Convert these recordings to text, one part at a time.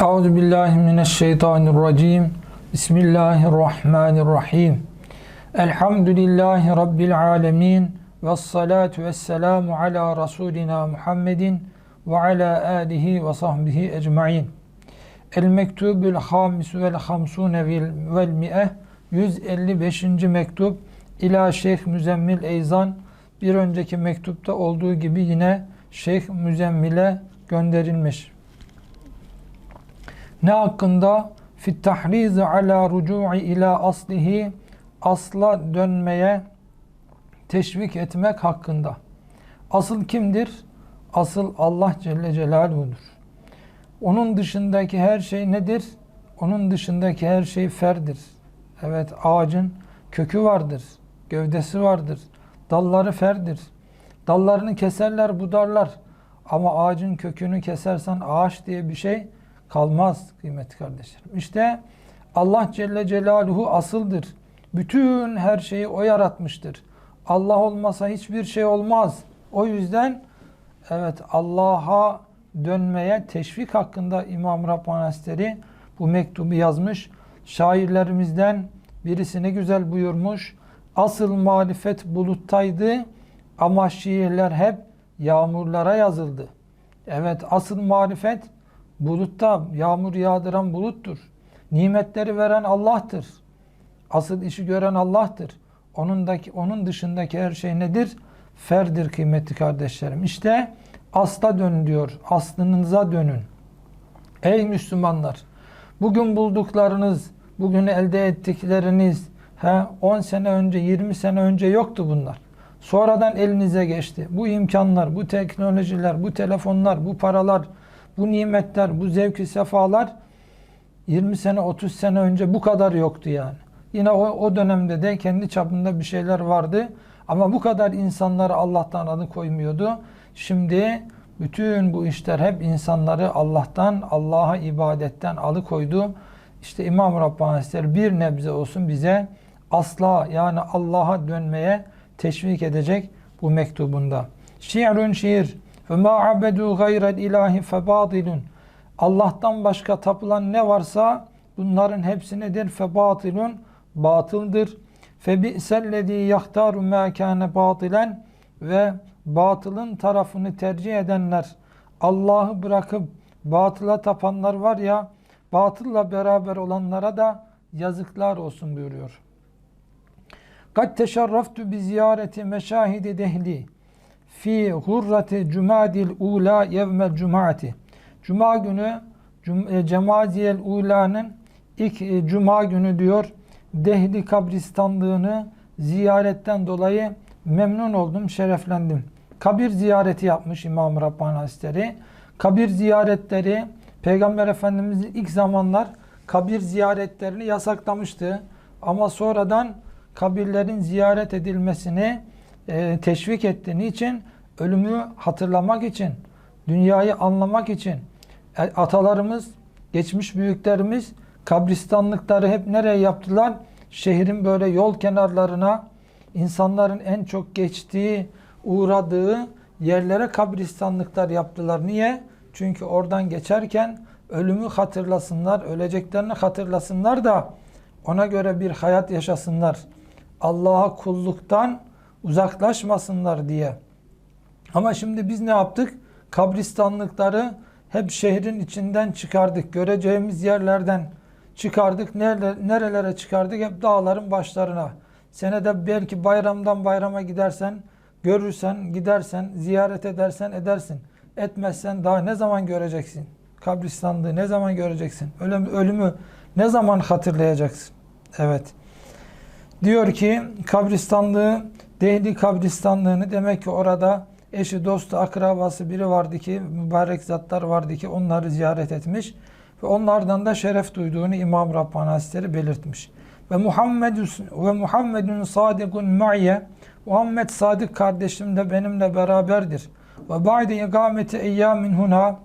Euzu billahi mineşşeytanirracim. Bismillahirrahmanirrahim. Elhamdülillahi rabbil alamin. Ves salatu vesselamu ala rasulina Muhammedin ve ala alihi ve sahbihi ecmaîn. El mektubul hamisu vel hamsune vel, vel mi'e 155. mektup ila Şeyh Müzemmil Eyzan bir önceki mektupta olduğu gibi yine Şeyh Müzemmil'e gönderilmiş. Ne hakkında? Fit tahrizi ala rucu'i ila aslihi asla dönmeye teşvik etmek hakkında. Asıl kimdir? Asıl Allah Celle Celaluhu'dur. Onun dışındaki her şey nedir? Onun dışındaki her şey ferdir. Evet ağacın kökü vardır, gövdesi vardır, dalları ferdir. Dallarını keserler, budarlar. Ama ağacın kökünü kesersen ağaç diye bir şey kalmaz kıymetli kardeşlerim. İşte Allah Celle Celaluhu asıldır. Bütün her şeyi O yaratmıştır. Allah olmasa hiçbir şey olmaz. O yüzden evet Allah'a dönmeye teşvik hakkında İmam Rabbani bu mektubu yazmış. Şairlerimizden birisi ne güzel buyurmuş. Asıl marifet buluttaydı ama şiirler hep yağmurlara yazıldı. Evet asıl marifet bulutta yağmur yağdıran buluttur. Nimetleri veren Allah'tır. Asıl işi gören Allah'tır. Onundaki, onun dışındaki her şey nedir? Ferdir kıymetli kardeşlerim. İşte asla dön diyor. Aslınıza dönün. Ey Müslümanlar! Bugün bulduklarınız, bugün elde ettikleriniz, he, 10 sene önce, 20 sene önce yoktu bunlar. Sonradan elinize geçti. Bu imkanlar, bu teknolojiler, bu telefonlar, bu paralar, bu nimetler, bu zevki sefalar 20 sene, 30 sene önce bu kadar yoktu yani. Yine o, o dönemde de kendi çapında bir şeyler vardı. Ama bu kadar insanları Allah'tan adı koymuyordu. Şimdi bütün bu işler hep insanları Allah'tan, Allah'a ibadetten alıkoydu. İşte İmam Rabbani Hazretleri bir nebze olsun bize asla yani Allah'a dönmeye teşvik edecek bu mektubunda. Şiirun şiir ve ma abedu gayrel ilahi. Allah'tan başka tapılan ne varsa bunların hepsi nedir? Febatilun batıldır. Febi'sellezî yahtaru mâ kâne batilen ve batılın tarafını tercih edenler Allah'ı bırakıp batıla tapanlar var ya batılla beraber olanlara da yazıklar olsun buyuruyor. Kad teşerraftu bi ziyareti meşahidi dehli fi hurrati cumadil ula yevmel cumaati. Cuma günü e, Cemaziyel Ula'nın ilk e, cuma günü diyor Dehli kabristanlığını ziyaretten dolayı memnun oldum, şereflendim. Kabir ziyareti yapmış İmam Rabbani Hazretleri. Kabir ziyaretleri Peygamber Efendimiz ilk zamanlar kabir ziyaretlerini yasaklamıştı. Ama sonradan kabirlerin ziyaret edilmesini e, teşvik etti. Niçin? Ölümü hatırlamak için, dünyayı anlamak için. E, atalarımız, geçmiş büyüklerimiz kabristanlıkları hep nereye yaptılar? Şehrin böyle yol kenarlarına, insanların en çok geçtiği, uğradığı yerlere kabristanlıklar yaptılar. Niye? Çünkü oradan geçerken ölümü hatırlasınlar, öleceklerini hatırlasınlar da ona göre bir hayat yaşasınlar. Allah'a kulluktan uzaklaşmasınlar diye. Ama şimdi biz ne yaptık? Kabristanlıkları hep şehrin içinden çıkardık. Göreceğimiz yerlerden çıkardık. Nerelere, çıkardık? Hep dağların başlarına. Senede belki bayramdan bayrama gidersen, görürsen, gidersen, ziyaret edersen edersin. Etmezsen daha ne zaman göreceksin? Kabristanlığı ne zaman göreceksin? Ölüm, ölümü ne zaman hatırlayacaksın? Evet. Diyor ki kabristanlığı, Dehli kabristanlığını demek ki orada eşi, dostu, akrabası biri vardı ki, mübarek zatlar vardı ki onları ziyaret etmiş. Ve onlardan da şeref duyduğunu İmam Rabbani Hazretleri belirtmiş. Ve Muhammedun ve Muhammedun sadikun ma'ye Muhammed sadık kardeşim de benimle beraberdir. Ve ba'de ikameti eyyamin huna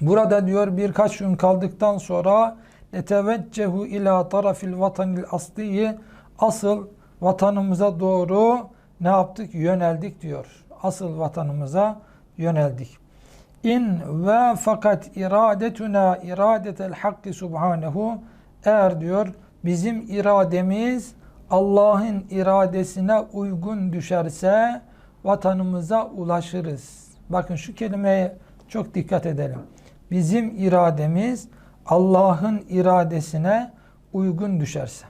burada diyor birkaç gün kaldıktan sonra neteveccehu ila tarafil vatanil asliyi asıl vatanımıza doğru ne yaptık? Yöneldik diyor. Asıl vatanımıza yöneldik. in ve fakat iradetuna iradetel hakkı subhanehu eğer diyor bizim irademiz Allah'ın iradesine uygun düşerse vatanımıza ulaşırız. Bakın şu kelimeye çok dikkat edelim. Bizim irademiz Allah'ın iradesine uygun düşerse.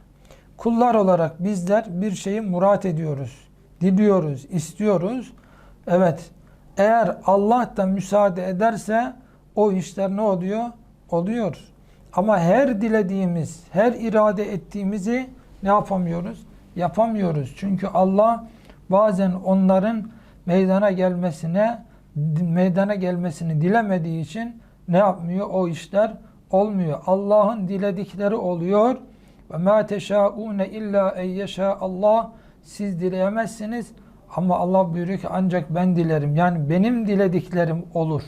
Kullar olarak bizler bir şeyi murat ediyoruz, diliyoruz, istiyoruz. Evet, eğer Allah da müsaade ederse o işler ne oluyor? Oluyor. Ama her dilediğimiz, her irade ettiğimizi ne yapamıyoruz? Yapamıyoruz. Çünkü Allah bazen onların meydana gelmesine meydana gelmesini dilemediği için ne yapmıyor? O işler olmuyor. Allah'ın diledikleri oluyor. Ve ma teşaune illa en yeşa Allah siz dileyemezsiniz ama Allah buyuruyor ki ancak ben dilerim. Yani benim dilediklerim olur.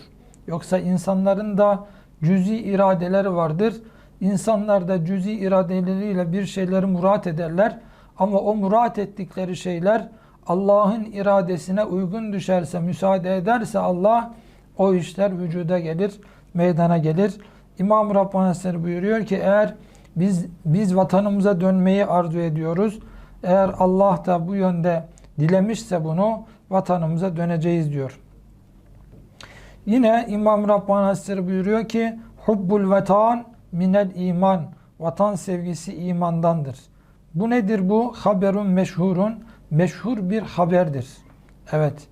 Yoksa insanların da cüzi iradeleri vardır. İnsanlar da cüzi iradeleriyle bir şeyleri murat ederler. Ama o murat ettikleri şeyler Allah'ın iradesine uygun düşerse, müsaade ederse Allah o işler vücuda gelir, meydana gelir. İmam Rabbani buyuruyor ki eğer biz biz vatanımıza dönmeyi arzu ediyoruz. Eğer Allah da bu yönde dilemişse bunu vatanımıza döneceğiz diyor. Yine İmam Rabbani Hazretleri buyuruyor ki hubbul vatan minel iman. Vatan sevgisi imandandır. Bu nedir bu? Haberun meşhurun. Meşhur bir haberdir. Evet.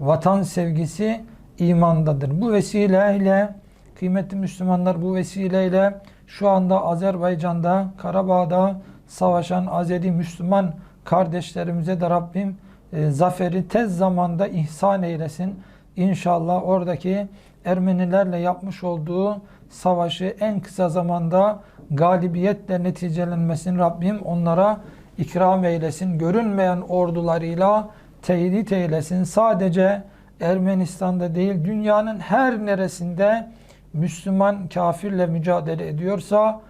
Vatan sevgisi imandadır. Bu vesileyle kıymetli Müslümanlar bu vesileyle şu anda Azerbaycan'da, Karabağ'da savaşan Azeri Müslüman kardeşlerimize de Rabbim e, zaferi tez zamanda ihsan eylesin. İnşallah oradaki Ermenilerle yapmış olduğu savaşı en kısa zamanda galibiyetle neticelenmesini Rabbim onlara ikram eylesin. Görünmeyen ordularıyla teyit eylesin. Sadece Ermenistan'da değil dünyanın her neresinde Müslüman kafirle mücadele ediyorsa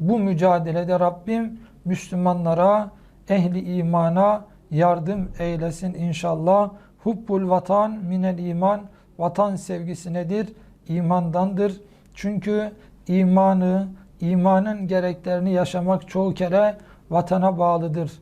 bu mücadelede Rabbim Müslümanlara, ehli imana yardım eylesin inşallah. Hubbul vatan minel iman. Vatan sevgisi nedir? İmandandır. Çünkü imanı, imanın gereklerini yaşamak çoğu kere vatana bağlıdır.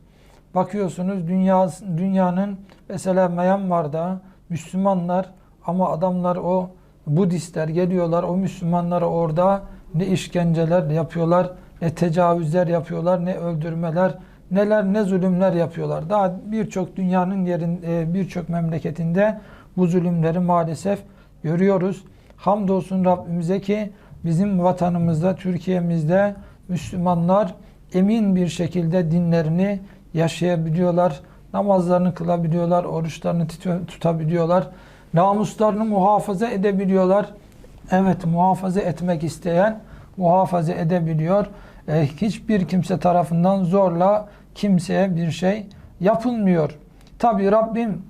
Bakıyorsunuz dünya, dünyanın mesela Myanmar'da Müslümanlar ama adamlar o Budistler geliyorlar o Müslümanlara orada ne işkenceler yapıyorlar, ne tecavüzler yapıyorlar, ne öldürmeler, neler ne zulümler yapıyorlar. Daha birçok dünyanın yerin e, birçok memleketinde bu zulümleri maalesef görüyoruz. Hamdolsun Rabbimize ki bizim vatanımızda, Türkiye'mizde Müslümanlar emin bir şekilde dinlerini yaşayabiliyorlar. Namazlarını kılabiliyorlar, oruçlarını tutabiliyorlar. Namuslarını muhafaza edebiliyorlar. Evet muhafaza etmek isteyen muhafaza edebiliyor. E, hiçbir kimse tarafından zorla kimseye bir şey yapılmıyor. Tabi Rabbim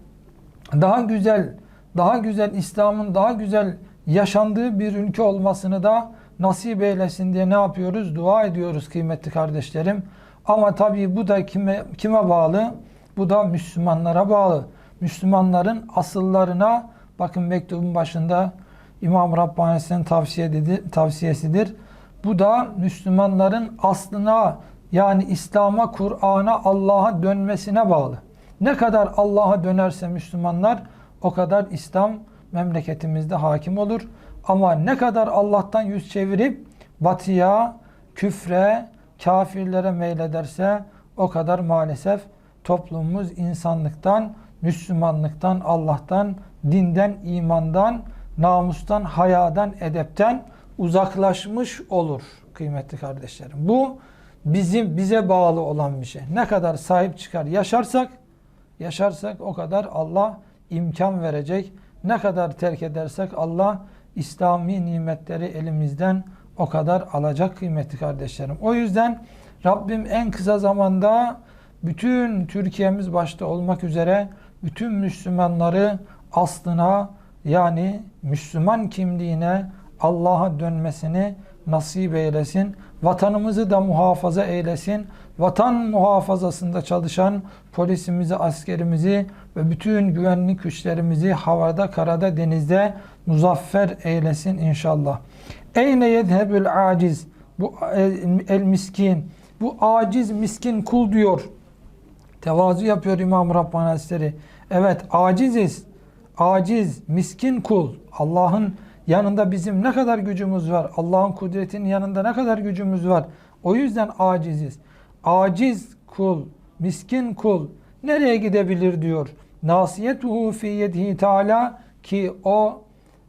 daha güzel, daha güzel İslam'ın daha güzel yaşandığı bir ülke olmasını da nasip eylesin diye ne yapıyoruz? Dua ediyoruz kıymetli kardeşlerim. Ama tabii bu da kime, kime bağlı? Bu da Müslümanlara bağlı. Müslümanların asıllarına bakın mektubun başında İmam Rabbani'nin tavsiye dedi, tavsiyesidir. Bu da Müslümanların aslına yani İslam'a, Kur'an'a, Allah'a dönmesine bağlı. Ne kadar Allah'a dönerse Müslümanlar o kadar İslam memleketimizde hakim olur. Ama ne kadar Allah'tan yüz çevirip batıya, küfre, kafirlere meylederse o kadar maalesef toplumumuz insanlıktan, Müslümanlıktan, Allah'tan, dinden, imandan, namustan, hayadan, edepten uzaklaşmış olur kıymetli kardeşlerim. Bu bizim bize bağlı olan bir şey. Ne kadar sahip çıkar yaşarsak, yaşarsak o kadar Allah imkan verecek. Ne kadar terk edersek Allah İslami nimetleri elimizden o kadar alacak kıymetli kardeşlerim. O yüzden Rabbim en kısa zamanda bütün Türkiye'miz başta olmak üzere bütün Müslümanları aslına yani Müslüman kimliğine Allah'a dönmesini nasip eylesin. Vatanımızı da muhafaza eylesin. Vatan muhafazasında çalışan polisimizi, askerimizi ve bütün güvenlik güçlerimizi havada, karada, denizde muzaffer eylesin inşallah. Eyne yedhebül aciz bu el, el miskin bu aciz miskin kul diyor. Tevazu yapıyor İmam Rabbani Hazretleri. Evet aciziz. Aciz, miskin kul. Allah'ın yanında bizim ne kadar gücümüz var? Allah'ın kudretinin yanında ne kadar gücümüz var? O yüzden aciziz. Aciz kul, miskin kul nereye gidebilir diyor. Nasiyetuhu fi yedihi Teala ki o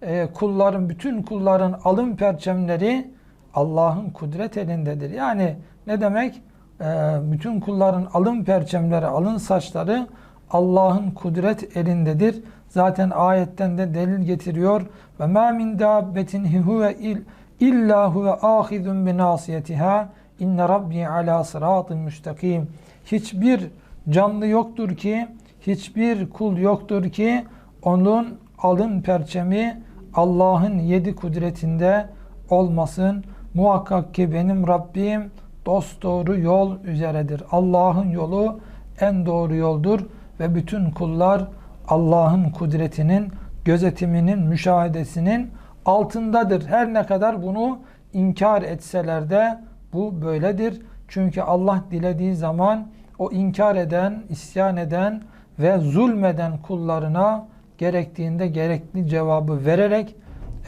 e, kulların, bütün kulların alın perçemleri Allah'ın kudret elindedir. Yani ne demek? E, bütün kulların alın perçemleri, alın saçları Allah'ın kudret elindedir. Zaten ayetten de delil getiriyor. Ve ma min dabbetin huve il illa huve ahizun bi nasiyetiha inne rabbi ala sıratın müstakim. Hiçbir canlı yoktur ki, hiçbir kul yoktur ki onun alın perçemi Allah'ın yedi kudretinde olmasın. Muhakkak ki benim Rabbim dost doğru yol üzeredir. Allah'ın yolu en doğru yoldur ve bütün kullar Allah'ın kudretinin, gözetiminin, müşahedesinin altındadır. Her ne kadar bunu inkar etseler de bu böyledir. Çünkü Allah dilediği zaman o inkar eden, isyan eden ve zulmeden kullarına gerektiğinde gerekli cevabı vererek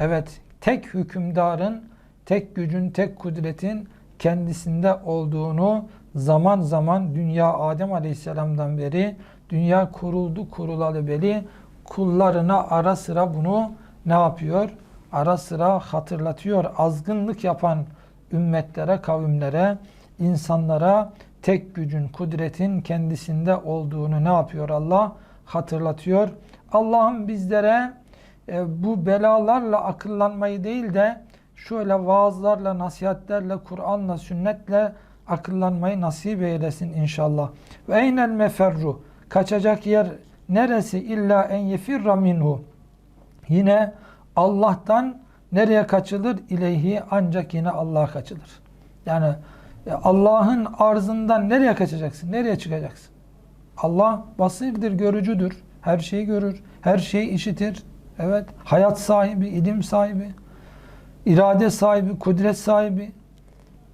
evet tek hükümdarın, tek gücün, tek kudretin kendisinde olduğunu zaman zaman dünya Adem Aleyhisselam'dan beri dünya kuruldu kurulalı beri kullarına ara sıra bunu ne yapıyor? Ara sıra hatırlatıyor. Azgınlık yapan ümmetlere, kavimlere, insanlara tek gücün, kudretin kendisinde olduğunu ne yapıyor Allah? Hatırlatıyor. Allah'ım bizlere e, bu belalarla akıllanmayı değil de şöyle vaazlarla, nasihatlerle, Kur'an'la, sünnetle akıllanmayı nasip eylesin inşallah. Ve eynel meferru kaçacak yer neresi illa en yefirra minhu. Yine Allah'tan nereye kaçılır? İleyhi ancak yine Allah'a kaçılır. Yani e, Allah'ın arzından nereye kaçacaksın? Nereye çıkacaksın? Allah basirdir, görücüdür. Her şeyi görür, her şeyi işitir. Evet, hayat sahibi, ilim sahibi, irade sahibi, kudret sahibi.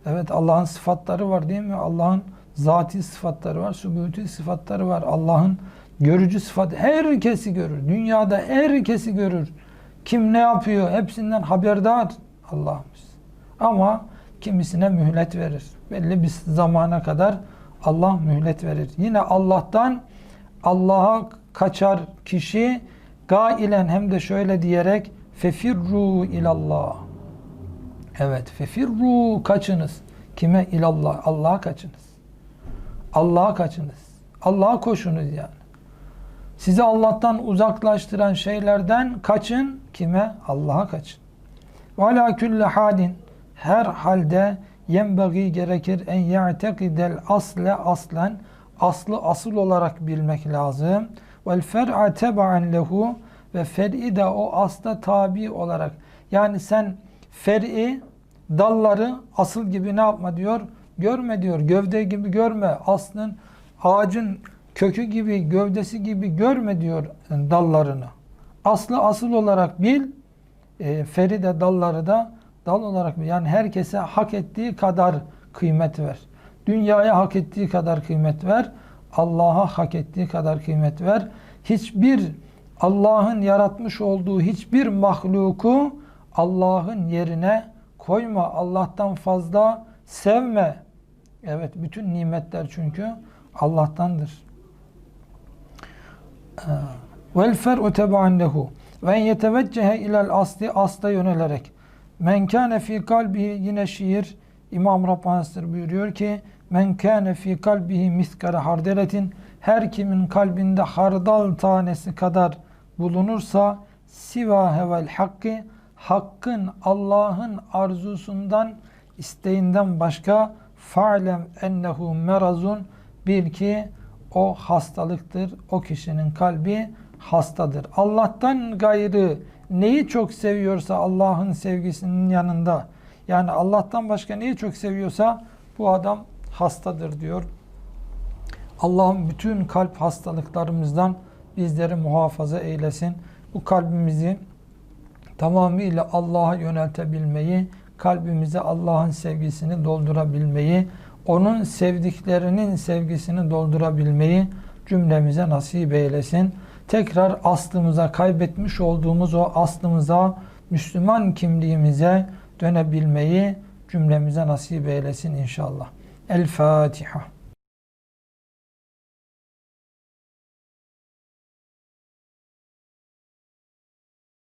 Evet, Allah'ın sıfatları var değil mi? Allah'ın zati sıfatları var, sübuti sıfatları var. Allah'ın görücü sıfatı. Herkesi görür. Dünyada herkesi görür. Kim ne yapıyor? Hepsinden haberdar Allah'ımız. Ama kimisine mühlet verir. Belli bir zamana kadar Allah mühlet verir. Yine Allah'tan Allah'a kaçar kişi gailen hem de şöyle diyerek fefirru ilallah. Evet, fefirru kaçınız. Kime ilallah? Allah'a kaçınız. Allah'a kaçınız. Allah'a koşunuz yani. Sizi Allah'tan uzaklaştıran şeylerden kaçın. Kime? Allah'a kaçın. Ve ala külli halin her halde yenbagi gerekir en ya'tekidel asle aslen aslı asıl olarak bilmek lazım. Vel fer'a teba'en lehu ve fer'i de o asla tabi olarak. Yani sen fer'i dalları asıl gibi ne yapma diyor? Görme diyor. Gövde gibi görme. Aslın ağacın kökü gibi, gövdesi gibi görme diyor dallarını. Aslı asıl olarak bil. E, feri de dalları da dal olarak bil. Yani herkese hak ettiği kadar kıymet ver. Dünyaya hak ettiği kadar kıymet ver. Allah'a hak ettiği kadar kıymet ver. Hiçbir Allah'ın yaratmış olduğu hiçbir mahluku Allah'ın yerine koyma. Allah'tan fazla sevme. Evet bütün nimetler çünkü Allah'tandır. Ee, vel fer'u tebaen lehu ve yeteveccehe ilel asli asla yönelerek men kâne fî kalbihi yine şiir İmam Rabbani buyuruyor ki men kâne fî kalbihi miskare hardeletin her kimin kalbinde hardal tanesi kadar bulunursa siva hevel hakkı hakkın Allah'ın arzusundan isteğinden başka fa'lem ennehu merazun bil ki o hastalıktır. O kişinin kalbi hastadır. Allah'tan gayrı neyi çok seviyorsa Allah'ın sevgisinin yanında Yani Allah'tan başka neyi çok seviyorsa bu adam hastadır diyor. Allah'ım bütün kalp hastalıklarımızdan bizleri muhafaza eylesin. Bu kalbimizi tamamıyla Allah'a yöneltebilmeyi, kalbimize Allah'ın sevgisini doldurabilmeyi, onun sevdiklerinin sevgisini doldurabilmeyi cümlemize nasip eylesin. Tekrar aslımıza, kaybetmiş olduğumuz o aslımıza, Müslüman kimliğimize dönebilmeyi cümlemize nasip eylesin inşallah. El Fatiha.